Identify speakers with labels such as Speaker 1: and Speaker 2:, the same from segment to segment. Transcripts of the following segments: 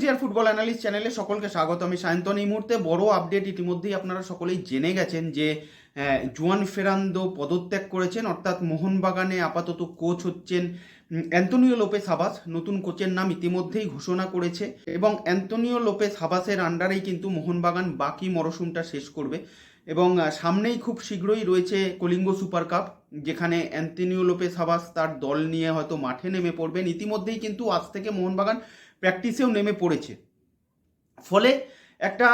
Speaker 1: Deer football analyst চ্যানেলে সকলকে স্বাগত। আমি সায়ন্তন এই মুহূর্তে। বড় আপডেট ইতিমধ্যেই আপনারা সকলেই জেনে গেছেন যে জুয়ান ফেরান্দো পদত্যাগ করেছেন। অর্থাৎ মোহনবাগানে আপাতত কোচ হচ্ছেন অ্যান্তনিও লোপেস হাবাস। নতুন কোচের নাম ইতিমধ্যেই ঘোষণা করেছে। এবং অ্যান্তনিও লোপেস হাবাসের আন্ডারেই কিন্তু মোহনবাগান বাকি মরশুমটা শেষ করবে। এবং সামনেই খুব শীঘ্রই রয়েছে কলিঙ্গ সুপার কাপ, যেখানে অ্যান্তনিও লোপেস হাবাস তার দল নিয়ে হয়তো মাঠে নেমে পড়বেন। ইতিমধ্যেই কিন্তু আজ থেকে মোহনবাগান প্র্যাকটিসেও নেমে পড়েছে। ফলে একটা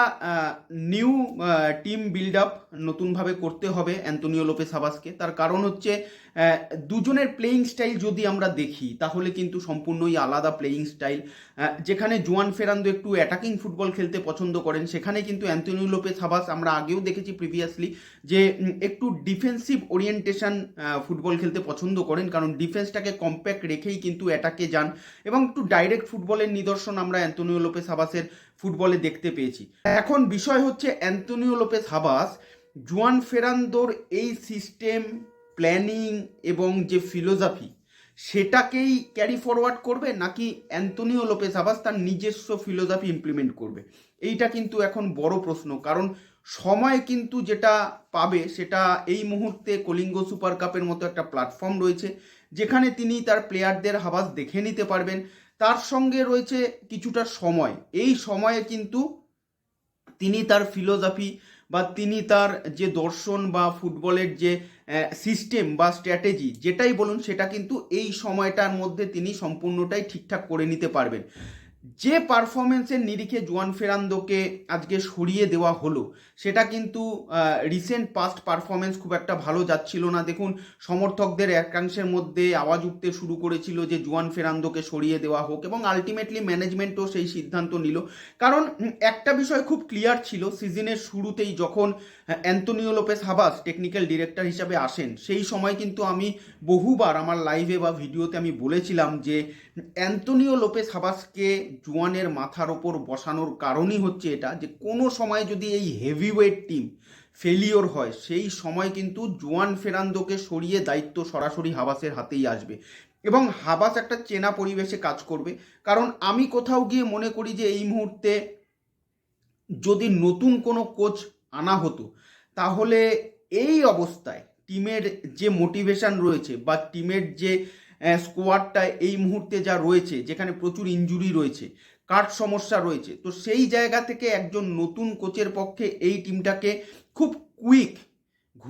Speaker 1: নিউ টিম বিল্ড আপ নতুনভাবে করতে হবে অ্যান্তনিও লোপেস হাবাসকে তার কারণ হচ্ছে দুজনের প্লেয়িং স্টাইল যদি আমরা দেখি, তাহলে কিন্তু সম্পূর্ণই আলাদা প্লেয়িং স্টাইল যেখানে জোয়ান ফেরান্দো একটু অ্যাটাকিং ফুটবল খেলতে পছন্দ করেন, সেখানে কিন্তু অ্যান্তনিও লোপেস হাবাস আমরা আগেও দেখেছি প্রিভিয়াসলি যে একটু ডিফেন্সিভ ওরিয়েন্টেশন ফুটবল খেলতে পছন্দ করেন। কারণ ডিফেন্সটাকে কম্প্যাক্ট রেখেই কিন্তু অ্যাটাকে যান এবং একটু ডাইরেক্ট ফুটবলের নিদর্শন আমরা অ্যান্তনিও লোপেস হাবাসের ফুটবলে দেখতে পেয়েছি। এখন বিষয় হচ্ছে অ্যান্তনিও লোপেস হাবাস, জুয়ান ফেরান্দোর এই সিস্টেম, প্ল্যানিং এবং যে ফিলোসফি, সেটাকেই ক্যারি ফরওয়ার্ড করবে নাকি অ্যান্তনিও লোপেস হাবাস তার নিজস্ব ফিলোসফি ইমপ্লিমেন্ট করবে? এইটা কিন্তু এখন বড় প্রশ্ন, কারণ সময় কিন্তু যেটা পাবে সেটা এই মুহূর্তে কলিঙ্গ সুপার কাপের মতো একটা প্ল্যাটফর্ম রয়েছে, যেখানে তিনি তার প্লেয়ারদের হাবাস দেখে নিতে পারবেন। তার সঙ্গে রয়েছে কিছুটা সময়। এই সময়ে কিন্তু তিনি তার ফিলোসফি বা তিনি তার যে দর্শন বা ফুটবলের যে সিস্টেম বা স্ট্র্যাটেজি যেটাই বলুন, সেটা কিন্তু এই সময়টার মধ্যে তিনি সম্পূর্ণটাই ঠিকঠাক করে নিতে পারবেন। যে পারফরমেন্সের নিরিখে জুয়ান ফেরান্দোকে আজকে সরিয়ে দেওয়া হলো, সেটা কিন্তু রিসেন্ট পাস্ট পারফরমেন্স খুব একটা ভালো যাচ্ছিল না। দেখুন, সমর্থকদের একাংশের মধ্যে আওয়াজ উঠতে শুরু করেছিল যে জুয়ান ফেরান্দোকে সরিয়ে দেওয়া হোক এবং আলটিমেটলি ম্যানেজমেন্টও সেই সিদ্ধান্ত নিল। কারণ একটা বিষয় খুব ক্লিয়ার ছিল, সিজনের শুরুতেই যখন Antonio Lopez Habas technical director হিসাবে আসেন, সেই সময় কিন্তু আমি বহুবার আমার লাইভে বা ভিডিওতে আমি বলেছিলাম যে অ্যান্তনিও লোপেস হাবাসকে জুয়ানের মাথার ওপর বসানোর কারণই হচ্ছে এটা যে কোনো সময় যদি এই হেভিওয়েট টিম ফেলিওর হয়, সেই সময় কিন্তু জুয়ান ফেরান্দোকে সরিয়ে দায়িত্ব সরাসরি হাবাসের হাতেই আসবে। এবং হাবাস একটা চেনা পরিবেশে কাজ করবে। কারণ আমি কোথাও গিয়ে মনে করি যে এই মুহূর্তে যদি নতুন কোনো কোচ আনা হতো, তাহলে এই অবস্থায় টিমের যে মোটিভেশন রয়েছে বা টিমের যে স্কোয়াডটা এই মুহূর্তে যা রয়েছে, যেখানে প্রচুর ইঞ্জুরি রয়েছে কাঠ সমস্যা রয়েছে? তো সেই জায়গা থেকে একজন নতুন কোচের পক্ষে এই টিমটাকে খুব কুইক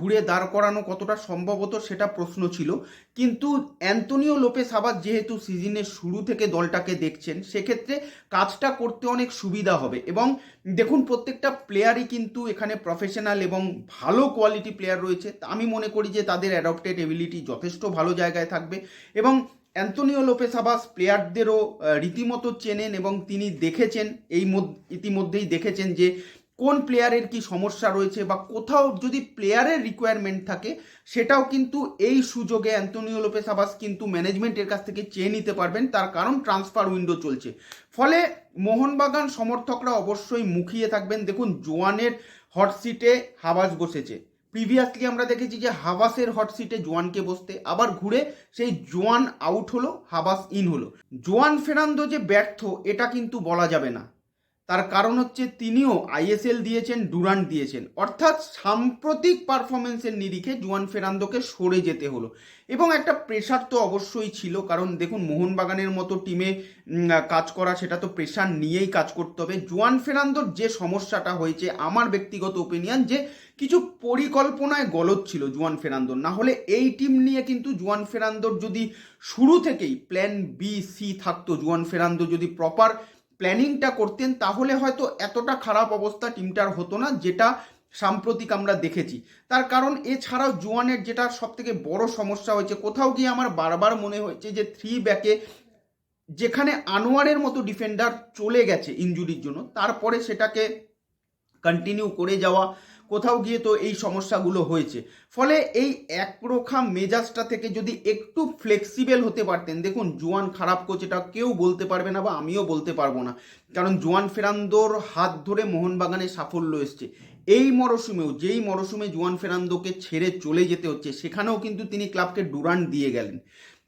Speaker 1: ঘুরে দাঁড় করানো কতটা সম্ভব হতো সেটা প্রশ্ন ছিল। কিন্তু অ্যান্তনিও লোপেস আবার যেহেতু সিজনের শুরু থেকে দলটাকে দেখছেন, সেক্ষেত্রে কাজটা করতে অনেক সুবিধা হবে। এবং দেখুন, প্রত্যেকটা প্লেয়ারই কিন্তু এখানে প্রফেশনাল এবং ভালো কোয়ালিটি প্লেয়ার রয়েছে। আমি মনে করি যে তাদের অ্যাডপ্টেড এবিলিটি যথেষ্ট ভালো জায়গায় থাকবে। এবং অ্যান্তনিও লোপেস আবাস প্লেয়ারদেরও রীতিমতো চেনেন এবং তিনি দেখেছেন, এই মধ্য- ইতিমধ্যেই দেখেছেন যে কোন প্লেয়ারের কি সমস্যা রয়েছে বা কোথাও যদি প্লেয়ারের রিকোয়ারমেন্ট থাকে, সেটাও কিন্তু এই সুযোগে অ্যান্তনিও লোপেস আবাস কিন্তু ম্যানেজমেন্টের কাছ থেকে চেয়ে নিতে পারবেন। তার কারণ ট্রান্সফার উইন্ডো চলছে। ফলে মোহনবাগান সমর্থকরা অবশ্যই মুখিয়ে থাকবেন। দেখুন, জোয়ানের হট সিটে হাবাস বসেছে। প্রিভিয়াসলি আমরা দেখেছি যে হাবাসের হট সিটে জোয়ানকে বসতে। আবার ঘুরে সেই জোয়ান আউট হলো, হাবাস ইন হলো। জোয়ান ফেরান্দো যে ব্যর্থ, এটা কিন্তু বলা যাবে না। তার কারণ হচ্ছে তিনিও আইএসএল দিয়েছেন, ডুরান্ট দিয়েছেন। অর্থাৎ সাম্প্রতিক পারফরমেন্সের নিরিখে জুয়ান ফেরান্দোকে সরে যেতে হলো। এবং একটা প্রেশার তো অবশ্যই ছিল, কারণ দেখুন মোহনবাগানের মতো টিমে কাজ করা, সেটা তো প্রেশার নিয়েই কাজ করতে হবে। জুয়ান ফেরান্দোর যে সমস্যাটা হয়েছে, আমার ব্যক্তিগত ওপিনিয়ন যে কিছু পরিকল্পনায় গলত ছিল জুয়ান ফেরান্দোর। না হলে এই টিম নিয়ে কিন্তু জুয়ান ফেরান্দোর যদি শুরু থেকেই প্ল্যান বি সি থাকতো, জুয়ান ফেরান্দো যদি প্রপার প্ল্যানিংটা করতেন, তাহলে হয়তো এতটা খারাপ অবস্থা টিমটার হতো না, যেটা সাম্প্রতিক আমরা দেখেছি। তার কারণ এছাড়াও জোয়ানের যেটা সব থেকে বড় সমস্যা হয়েছে, কোথাও গিয়ে আমার বারবার মনে হয়েছে যে থ্রি ব্যাকে যেখানে আনোয়ারের মতো ডিফেন্ডার চলে গেছে ইঞ্জুরির জন্য, তারপরে সেটাকে কন্টিনিউ করে যাওয়া কোথাও গিয়ে তো এই সমস্যাগুলো হয়েছে। ফলে এই একরোখা মেজাজটা থেকে যদি একটু ফ্লেক্সিবল হতে পারতেন, দেখুন জোয়ান খারাপ কোচ এটা কেউ বলতে পারবে না বা আমিও বলতে পারব না। কারণ জোয়ান ফেরান্দোর হাত ধরে মোহনবাগানে সাফল্য এসছে। এই মরশুমেও, যেই মরশুমে জোয়ান ফেরান্দোকে ছেড়ে চলে যেতে হচ্ছে, সেখানেও কিন্তু তিনি ক্লাবকে ডুরান দিয়ে গেলেন।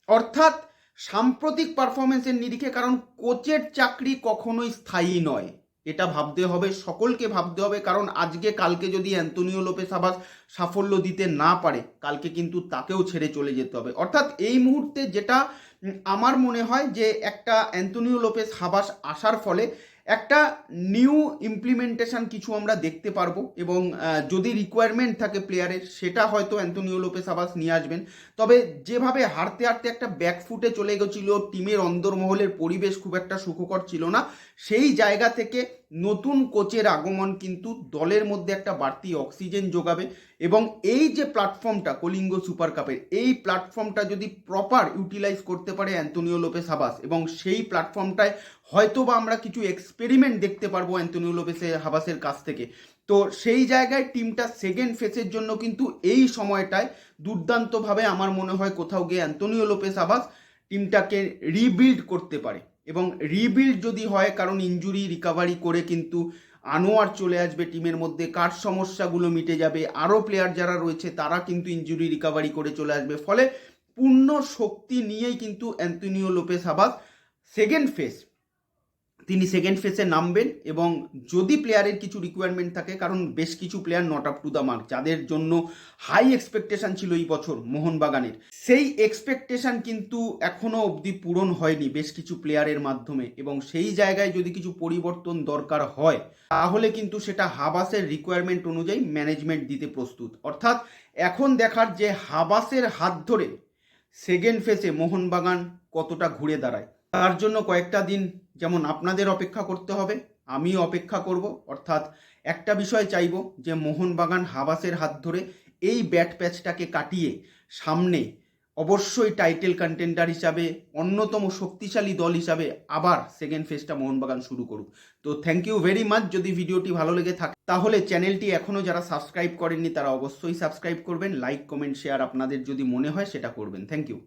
Speaker 1: অর্থাৎ সাম্প্রতিক পারফরমেন্সের নিরিখে, কারণ কোচের চাকরি কখনোই স্থায়ী নয়। এটা ভাবতে হবে, সকলকে ভাবতে হবে, কারণ আজকে কালকে যদি অ্যান্তনিও লোপেস আবাস সাফল্য দিতে না পারে, কালকে কিন্তু তাকেও ছেড়ে চলে যেতে হবে। অর্থাৎ এই মুহূর্তে যেটা আমার মনে হয় যে একটা অ্যান্তনিও লোপেস হাবাস আসার ফলে একটা নিউ ইমপ্লিমেন্টেশন কিছু আমরা দেখতে পারব এবং যদি রিকোয়ারমেন্ট থাকে প্লেয়ারের সেটা হয়তো অ্যান্তনিও লোপেস আবাস নিয়ে আসবেন। তবে যেভাবে হারতে হারতে একটা ব্যাকফুটে চলে গেছিল টিমের অন্দরমহলের পরিবেশ খুব একটা সুখকর ছিল না। সেই জায়গা থেকে নতুন কোচের আগমন কিন্তু দলের মধ্যে একটা বাড়তি অক্সিজেন যোগাবে এবং এই যে প্ল্যাটফর্মটা কলিঙ্গ সুপার কাপের, এই প্ল্যাটফর্মটা যদি প্রপার ইউটিলাইজ করতে পারে অ্যান্তনিও লোপেস হাবাস এবং সেই প্ল্যাটফর্মটায় হয়তো বা আমরা কিছু এক্সপেরিমেন্ট দেখতে পারব অ্যান্তনিও লোপেসের হাবাসের কাছ থেকে। তো সেই জায়গায় টিমটা সেকেন্ড ফেসের জন্য কিন্তু এই সময়টায় দুর্দান্তভাবে আমার মনে হয় কোথাও গিয়ে অ্যান্তনিও লোপেস আবাস টিমটাকে রিবিল্ড করতে পারে। এবং রিবিল্ড যদি হয়, কারণ ইঞ্জুরি রিকাভারি করে কিন্তু আনোয়ার চলে আসবে টিমের মধ্যে, কার সমস্যাগুলো মিটে যাবে আরও প্লেয়ার যারা রয়েছে তারা কিন্তু ইঞ্জুরি রিকাভারি করে চলে আসবে। ফলে পূর্ণ শক্তি নিয়েই কিন্তু Antonio Lopez Habas second phase তিনি সেকেন্ড ফেসে নামবেন এবং যদি প্লেয়ারের কিছু রিকোয়ারমেন্ট থাকে, কারণ বেশ কিছু player not up to the mark যাদের জন্য হাই এক্সপেকটেশন ছিল এই বছর মোহনবাগানের। সেই এক্সপেকটেশন কিন্তু এখনও অবধি পূরণ হয়নি বেশ কিছু প্লেয়ারের মাধ্যমে এবং সেই জায়গায় যদি কিছু পরিবর্তন দরকার হয়, তাহলে কিন্তু সেটা হাবাসের রিকোয়ারমেন্ট অনুযায়ী ম্যানেজমেন্ট দিতে প্রস্তুত। অর্থাৎ এখন দেখার যে হাবাসের হাত ধরে সেকেন্ড ফেসে মোহনবাগান কতটা ঘুরে দাঁড়ায়, তার জন্য কয়েকটা দিন যেমন আপনাদের অপেক্ষা করতে হবে, আমিও অপেক্ষা করব। অর্থাৎ একটা বিষয় চাইব যে মোহনবাগান হাবাসের হাত ধরে এই ব্যাট প্যাচটাকে কাটিয়ে সামনে অবশ্যই টাইটেল কন্টেন্ডার হিসাবে, অন্যতম শক্তিশালী দল হিসাবে আবার সেকেন্ড ফেজটা মোহনবাগান শুরু করুক। তো থ্যাংক ইউ ভেরি মাচ যদি ভিডিওটি ভালো লেগে থাকে, তাহলে চ্যানেলটি এখনও যারা সাবস্ক্রাইব করেননি, তারা অবশ্যই সাবস্ক্রাইব করবেন। লাইক কমেন্ট শেয়ার আপনাদের যদি মনে হয়, সেটা করবেন। Thank you